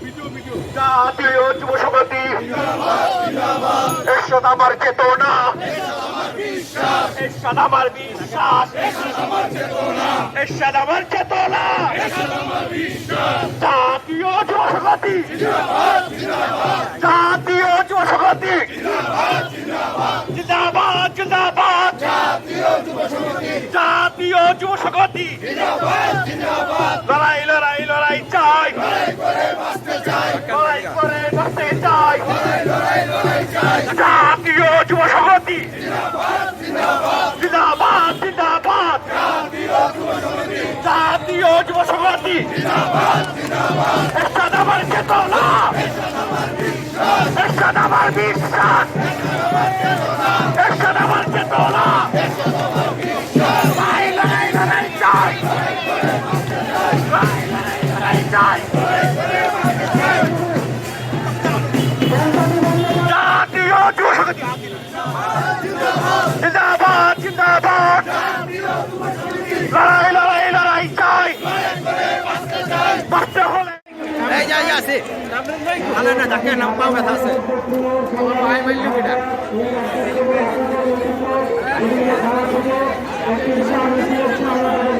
জাতীয় যুব সমিতি এরশাদ আমার চেতনা। এরশাদ আমার বিশ্বাস। এরশাদ আমার চেতনা। জাতীয় যুব সংহতি জাতীয় যুব সংহতি যুব সংহতি লড়াই লড়াই লড়াই চাই। লড়াই করে বাঁচতে চাই। জাতীয় যুব সংহতি জিন্দাবাদ জিন্দাবাদ। জাতীয় যুব এরশাদ আমার চেতনা। আমার বিশ্বাস। জিন্দাবাদ জিন্দাবাদ লড়াই লড়াই লড়াই চাই বাঁচতে হলে এই যা যা আছে ভালো না ডাক্তার নাম পাও কথা আছে পাই মাইলি কিটা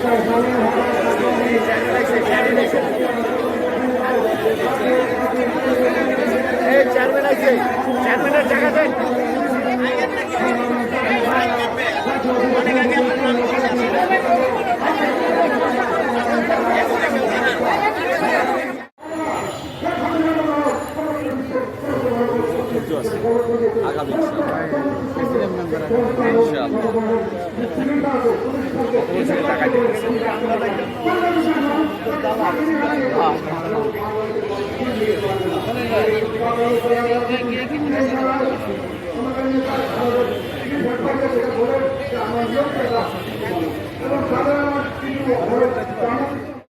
চেয়ারম্যান সাধারণ